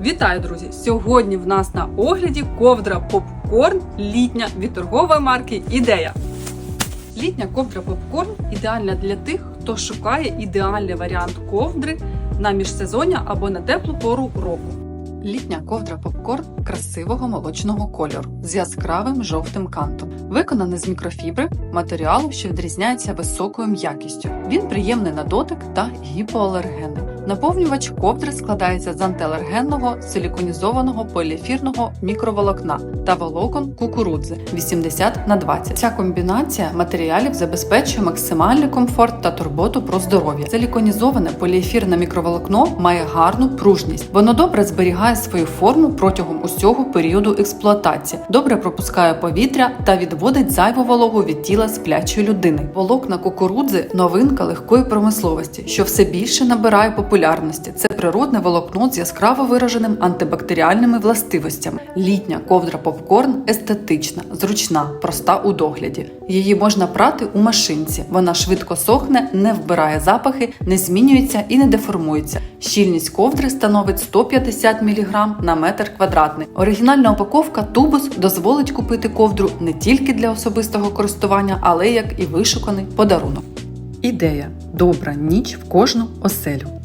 Вітаю, друзі! Сьогодні в нас на огляді ковдра попкорн літня від торгової марки Ідея. Літня ковдра попкорн ідеальна для тих, хто шукає ідеальний варіант ковдри на міжсезоння або на теплу пору року. Літня ковдра попкорн красивого молочного кольору з яскравим жовтим кантом. Виконаний з мікрофібри, матеріалу, що відрізняється високою м'якістю. Він приємний на дотик та гіпоалергенний. Наповнювач ковдри складається з антиалергенного силіконізованого поліефірного мікроволокна та волокон кукурудзи 80 на 20. Ця комбінація матеріалів забезпечує максимальний комфорт та турботу про здоров'я. Силіконізоване поліефірне мікроволокно має гарну пружність. Воно добре зберігає свою форму протягом усього періоду експлуатації, добре пропускає повітря та відводить зайву вологу від тіла сплячої людини. Волокна кукурудзи новинка легкої промисловості, що все більше набирає популярності. Це природне волокно з яскраво вираженим антибактеріальними властивостями. Літня ковдра попкорн естетична, зручна, проста у догляді. Її можна прати у машинці. Вона швидко сохне, не вбирає запахи, не змінюється і не деформується. Щільність ковдри становить 150 мг на метр квадратний. Оригінальна упаковка тубус дозволить купити ковдру не тільки для особистого користування, але як і вишуканий подарунок. Ідея добра ніч в кожну оселю.